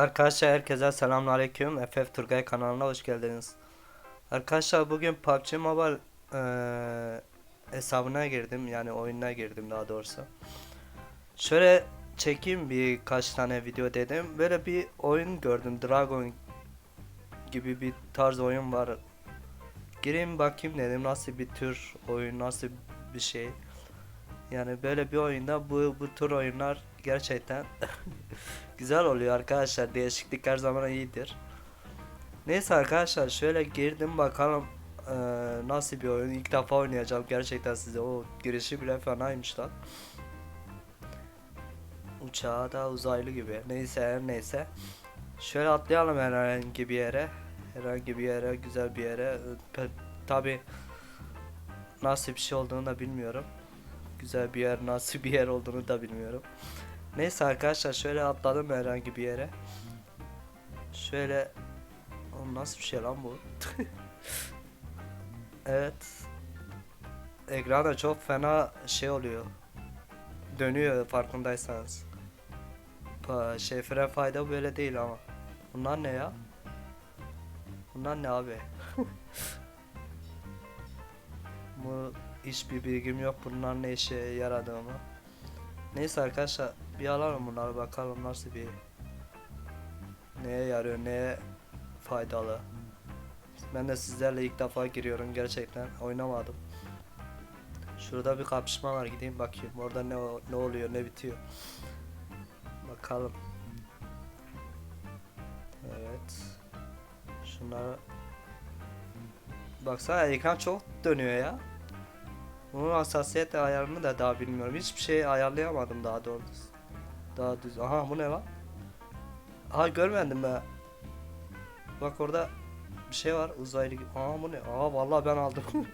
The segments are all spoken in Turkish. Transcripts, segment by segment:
Arkadaşlar herkese selamünaleyküm. FF Turgay kanalına hoş geldiniz. Arkadaşlar bugün PUBG Mobile eee, hesabına girdim. Yani oyununa girdim daha doğrusu. Şöyle çekeyim birkaç tane video dedim. Böyle bir oyun gördüm. Dragon gibi bir tarz oyun var. Gireyim bakayım dedim nasıl bir tür oyun, nasıl bir şey. Yani böyle bir oyunda bu bu tür oyunlar gerçekten güzel oluyor arkadaşlar. Değişiklik her zaman iyidir. Neyse arkadaşlar şöyle girdim bakalım eee, nasıl bir oyun. İlk defa oynayacağım gerçekten size. O girişi bile fenaymış lan. Uçağı da uzaylı gibi. Neyse neyse. Şöyle atlayalım herhangi bir yere. Herhangi bir yere, güzel bir yere. Tabi nasıl bir şey olduğunu da bilmiyorum. Güzel bir yer, nasıl bir yer olduğunu da bilmiyorum. Neyse arkadaşlar şöyle atladım herhangi bir yere. Şöyle Oğlum nasıl bir şey lan bu? evet. Ekranda çok fena şey oluyor. Dönüyor farkındaysanız. Pa şey fren fayda böyle değil ama. Bunlar ne ya? Bunlar ne abi? bu hiçbir bilgim yok bunlar ne işe yaradığını. Neyse arkadaşlar bir alalım bunları bakalım nasıl bir neye yarıyor neye faydalı. Ben de sizlerle ilk defa giriyorum gerçekten oynamadım. Şurada bir kapışma var gideyim bakayım orada ne ne oluyor ne bitiyor. Bakalım. Evet. Şunları Baksana ekran çok dönüyor ya. Bunun hassasiyet ayarını da daha bilmiyorum. Hiçbir şey ayarlayamadım daha doğrusu. Daha düz. Aha bu ne lan? Aha görmedim be. Bak orada bir şey var uzaylı gibi. Aa bu ne? Aa vallahi ben aldım.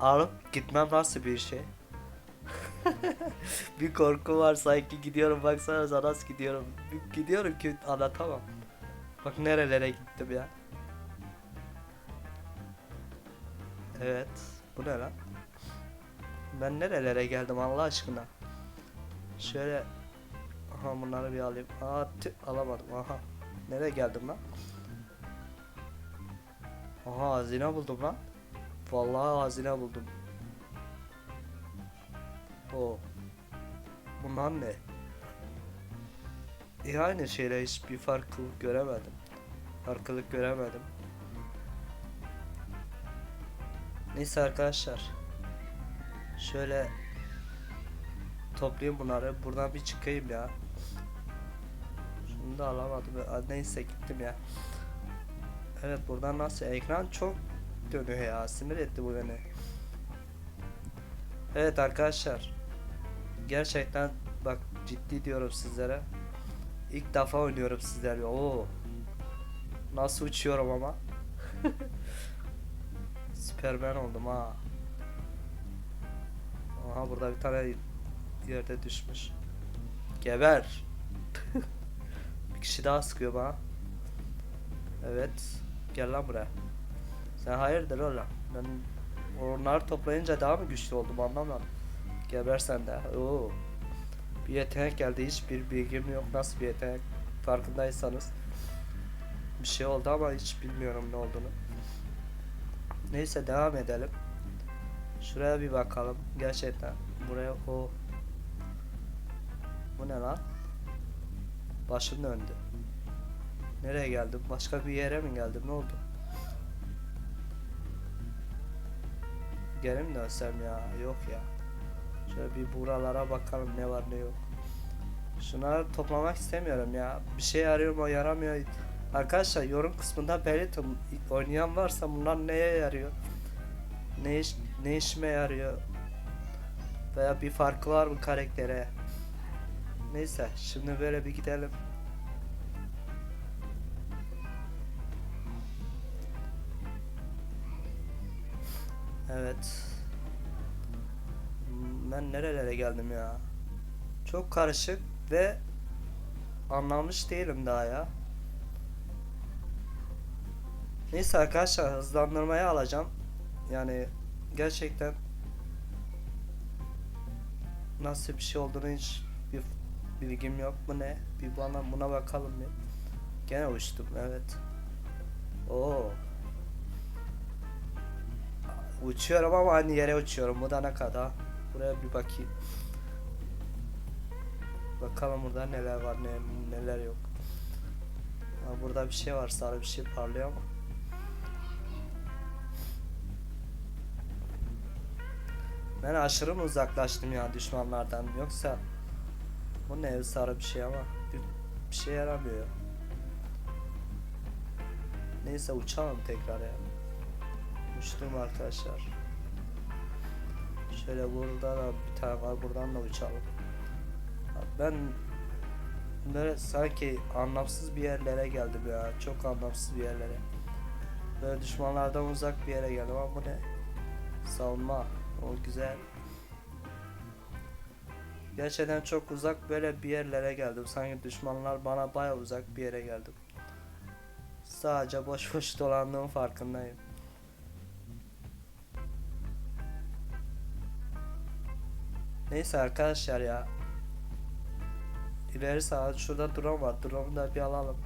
Alıp gitmem nasıl bir şey? bir korku var sanki gidiyorum baksana nasıl gidiyorum. Gidiyorum ki anlatamam. Bak nerelere gittim ya. Evet. Bu ne lan? Ben nerelere geldim Allah aşkına? Şöyle Aha bunları bir alayım. Aa tüh, alamadım. Aha. Nereye geldim lan? Aha hazine buldum lan. Vallahi hazine buldum. O. Bunlar ne? E aynı şeyle hiçbir farklılık göremedim. Farklılık göremedim. Neyse arkadaşlar. Şöyle toplayayım bunları. Buradan bir çıkayım ya. Şunu da alamadım. Neyse gittim ya. Evet buradan nasıl? Ekran çok dönüyor ya. Sinir etti bu beni. Evet arkadaşlar. Gerçekten bak ciddi diyorum sizlere. İlk defa oynuyorum sizlerle. Oo. Nasıl uçuyorum ama. Süpermen oldum ha. Aha burada bir tane yerde düşmüş. Geber. bir kişi daha sıkıyor bana. Evet. Gel lan buraya. Sen hayırdır oğlum? Ben onları toplayınca daha mı güçlü oldum anlamadım. Geber sen de. Oo. Bir yetenek geldi. Hiçbir bilgim yok. Nasıl bir yetenek? Farkındaysanız. Bir şey oldu ama hiç bilmiyorum ne olduğunu. Neyse devam edelim. Şuraya bir bakalım. Gerçekten buraya o Bu ne lan? Başım döndü. Nereye geldim? Başka bir yere mi geldim? Ne oldu? Geri mi dönsem ya? Yok ya. Şöyle bir buralara bakalım ne var ne yok. Şunları toplamak istemiyorum ya. Bir şey arıyorum o yaramıyor. Arkadaşlar yorum kısmında belirtin. Oynayan varsa bunlar neye yarıyor? Ne iş, ne işime yarıyor? Veya bir farkı var mı karaktere? Neyse şimdi böyle bir gidelim. Evet. Ben nerelere geldim ya? Çok karışık ve anlamış değilim daha ya. Neyse arkadaşlar hızlandırmaya alacağım. Yani gerçekten nasıl bir şey olduğunu hiç bilgim yok mu ne? Bir bana buna bakalım bir. Gene uçtum evet. Oo. Uçuyorum ama aynı yere uçuyorum. Bu da ne kadar? Buraya bir bakayım. Bakalım burada neler var ne, neler yok. Ha, burada bir şey var sarı bir şey parlıyor ama. Ben aşırı mı uzaklaştım ya düşmanlardan yoksa bu ne sarı bir şey ama bir, şey yaramıyor. Neyse uçalım tekrar ya. Uçtum arkadaşlar. Şöyle burada da bir tane var buradan da uçalım. Ben böyle sanki anlamsız bir yerlere geldim ya. Çok anlamsız bir yerlere. Böyle düşmanlardan uzak bir yere geldim ama bu ne? Savunma. O güzel. Gerçekten çok uzak böyle bir yerlere geldim. Sanki düşmanlar bana baya uzak bir yere geldim. Sadece boş boş dolandığım farkındayım. Neyse arkadaşlar ya. İleri sağa şurada drone var. Drone'u da bir alalım.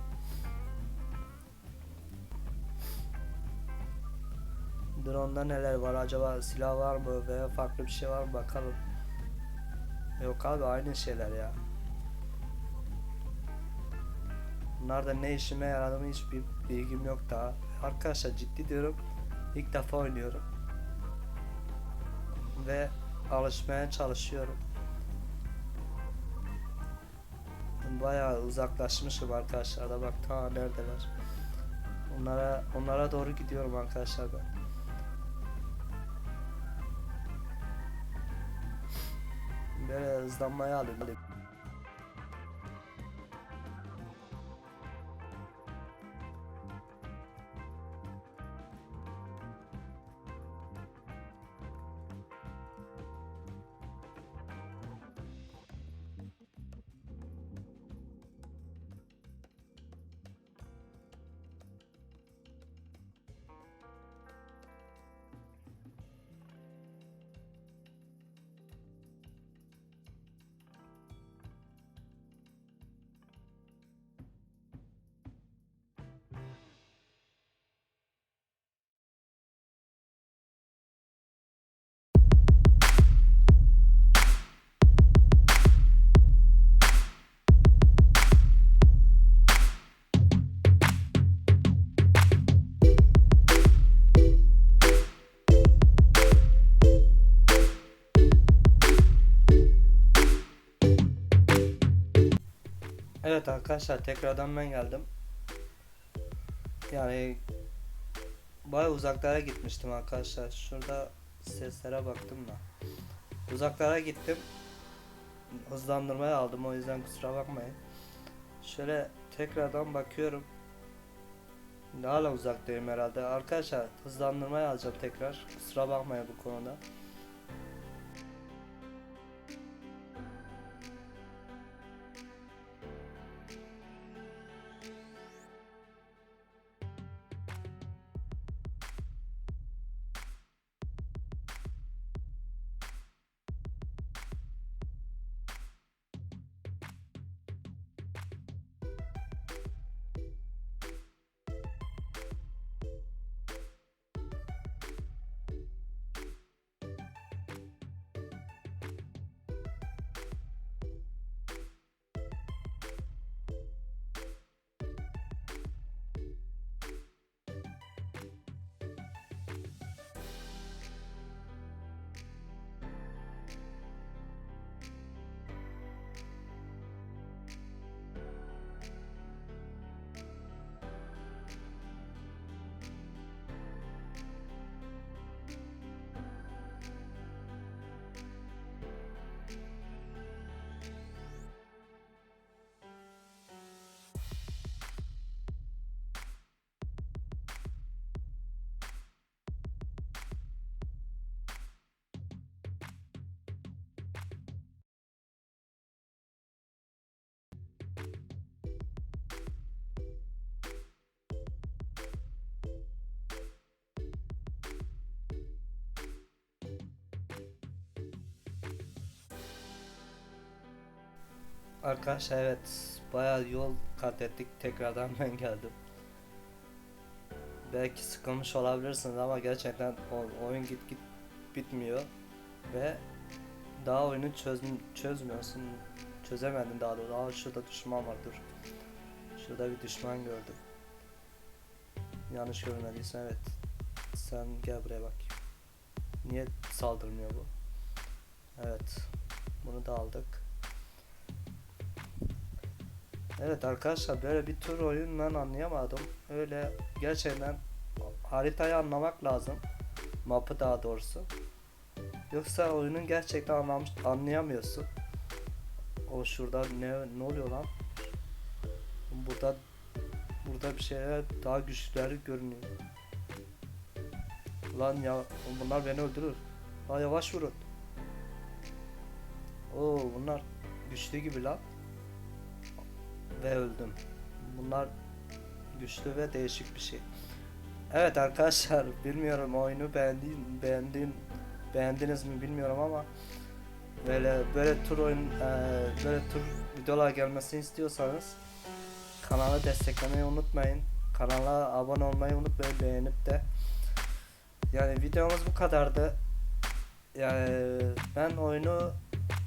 Drone'da neler var acaba silah var mı veya farklı bir şey var mı bakalım. Yok abi aynı şeyler ya. Bunlar da ne işime yaradığını hiçbir bilgim yok daha. Arkadaşlar ciddi diyorum ilk defa oynuyorum. Ve alışmaya çalışıyorum. Bayağı uzaklaşmışım arkadaşlar da bak ta neredeler. Onlara onlara doğru gidiyorum arkadaşlar ben. Hızlanmaya alayım. Evet arkadaşlar tekrardan ben geldim. Yani baya uzaklara gitmiştim arkadaşlar. Şurada seslere baktım da. Uzaklara gittim. Hızlandırmaya aldım o yüzden kusura bakmayın. Şöyle tekrardan bakıyorum. Hala uzaktayım herhalde. Arkadaşlar hızlandırmaya alacağım tekrar. Kusura bakmayın bu konuda. Arkadaşlar evet bayağı yol kat ettik tekrardan ben geldim. Belki sıkılmış olabilirsiniz ama gerçekten oyun git git bitmiyor ve daha oyunu çöz çözmüyorsun çözemedin daha doğrusu. Aa şurada düşman var dur. Şurada bir düşman gördüm. Yanlış görmediysen evet. Sen gel buraya bak. Niye saldırmıyor bu? Evet. Bunu da aldık. Evet arkadaşlar böyle bir tür oyun ben anlayamadım. Öyle gerçekten haritayı anlamak lazım. Mapı daha doğrusu. Yoksa oyunun gerçekten anlamış, anlayamıyorsun. O şurada ne ne oluyor lan? Burada burada bir şeyler daha güçlüleri görünüyor. Lan ya bunlar beni öldürür. Lan yavaş vurun. Oo bunlar güçlü gibi lan. Ve öldüm. Bunlar güçlü ve değişik bir şey. Evet arkadaşlar bilmiyorum oyunu beğendiğim beğendiğim beğendiniz mi bilmiyorum ama böyle böyle tur oyun eee, böyle tur videolar gelmesini istiyorsanız kanalı desteklemeyi unutmayın. Kanala abone olmayı unutmayın beğenip de. Yani videomuz bu kadardı. Yani ben oyunu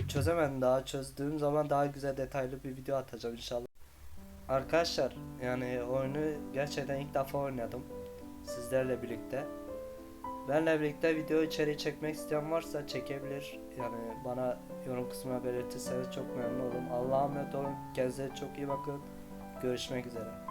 çözemedim daha çözdüğüm zaman daha güzel detaylı bir video atacağım inşallah. Arkadaşlar yani oyunu gerçekten ilk defa oynadım sizlerle birlikte. Benle birlikte video içeriği çekmek isteyen varsa çekebilir. Yani bana yorum kısmına belirtirseniz çok memnun olurum. Allah'a emanet olun. Kendinize çok iyi bakın. Görüşmek üzere.